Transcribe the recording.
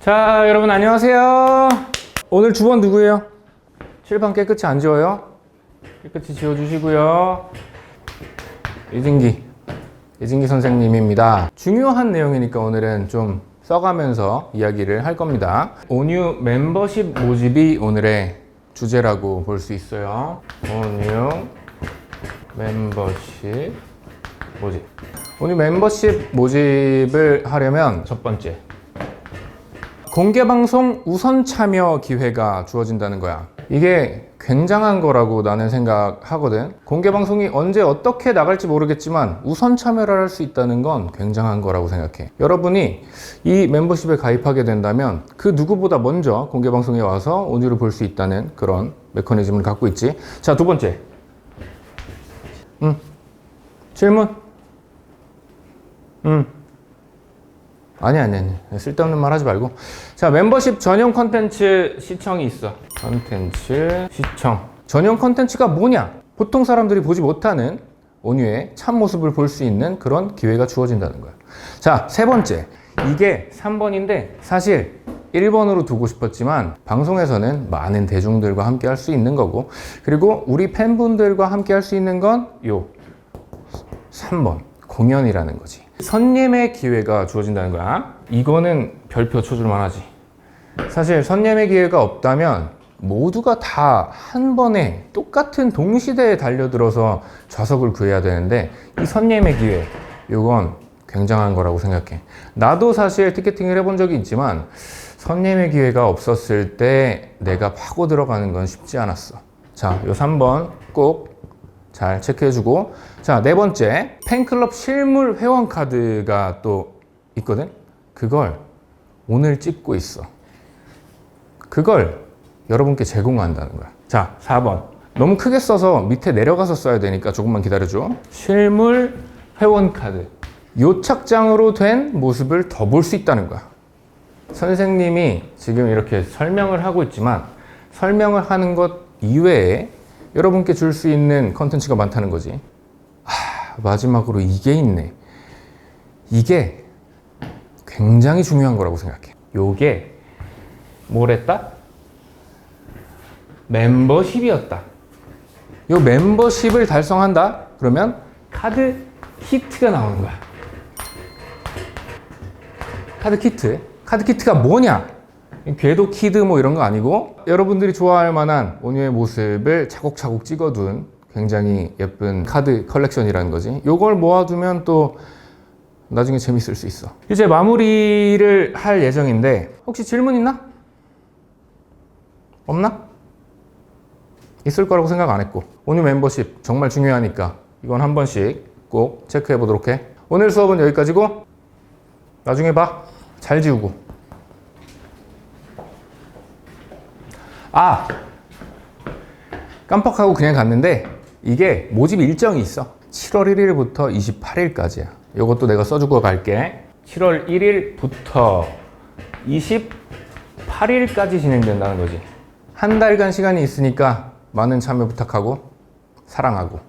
자, 여러분 안녕하세요. 오늘 주번 누구예요? 칠판 깨끗이 안 지워요? 깨끗이 지워주시고요. 이진기, 이진기 선생님입니다. 중요한 내용이니까 오늘은 좀 써가면서 이야기를 할 겁니다. 온유 멤버십 모집이 오늘의 주제라고 볼 수 있어요. 온유 멤버십 모집. 온유 멤버십 모집을 하려면 첫 번째 공개 방송 우선 참여 기회가 주어진다는 거야. 이게 굉장한 거라고 나는 생각하거든. 공개 방송이 언제 어떻게 나갈지 모르겠지만 우선 참여를 할 수 있다는 건 굉장한 거라고 생각해. 여러분이 이 멤버십에 가입하게 된다면 그 누구보다 먼저 공개 방송에 와서 온유를 볼 수 있다는 그런 메커니즘을 갖고 있지. 자, 두 번째. 음. 질문? 음. 아니 아니 아니. 쓸데없는 말 하지 말고. 자 멤버십 전용 컨텐츠 시청이 있어. 컨텐츠 시청. 전용 컨텐츠가 뭐냐? 보통 사람들이 보지 못하는 온유의 참모습을 볼 수 있는 그런 기회가 주어진다는 거야. 자세 번째. 이게 3번인데 사실 1번으로 두고 싶었지만 방송에서는 많은 대중들과 함께 할 수 있는 거고 그리고 우리 팬분들과 함께 할 수 있는 건 요 3번. 공연이라는 거지 선예매 기회가 주어진다는 거야. 이거는 별표 쳐줄만 하지. 사실 선예매 기회가 없다면 모두가 다 한 번에 똑같은 동시대에 달려들어서 좌석을 구해야 되는데 이 선예매 기회 이건 굉장한 거라고 생각해. 나도 사실 티켓팅을 해본 적이 있지만 선예매 기회가 없었을 때 내가 파고 들어가는 건 쉽지 않았어. 자, 요 3번 꼭 잘 체크해주고. 자 네 번째 팬클럽 실물 회원 카드가 또 있거든? 그걸 오늘 찍고 있어. 그걸 여러분께 제공한다는 거야. 자 4번. 너무 크게 써서 밑에 내려가서 써야 되니까 조금만 기다려줘. 실물 회원 카드. 요 착장으로 된 모습을 더 볼 수 있다는 거야. 선생님이 지금 이렇게 설명을 하고 있지만 설명을 하는 것 이외에 여러분께 줄 수 있는 컨텐츠가 많다는 거지. 하, 마지막으로 이게 있네. 이게 굉장히 중요한 거라고 생각해. 요게 뭐랬다? 멤버십이었다. 요 멤버십을 달성한다? 그러면 카드 키트가 나오는 거야. 카드 키트. 카드 키트가 뭐냐? 궤도 키드 뭐 이런 거 아니고 여러분들이 좋아할 만한 온유의 모습을 차곡차곡 찍어둔 굉장히 예쁜 카드 컬렉션이라는 거지. 요걸 모아두면 또 나중에 재밌을 수 있어. 이제 마무리를 할 예정인데 혹시 질문 있나? 없나? 있을 거라고 생각 안 했고 온유 멤버십 정말 중요하니까 이건 한 번씩 꼭 체크해 보도록 해. 오늘 수업은 여기까지고 나중에 봐. 잘 지우고. 아! 깜빡하고 그냥 갔는데 이게 모집 일정이 있어. 7월 1일부터 28일까지야. 이것도 내가 써주고 갈게. 7월 1일부터 28일까지 진행된다는 거지. 한 달간 시간이 있으니까 많은 참여 부탁하고 사랑하고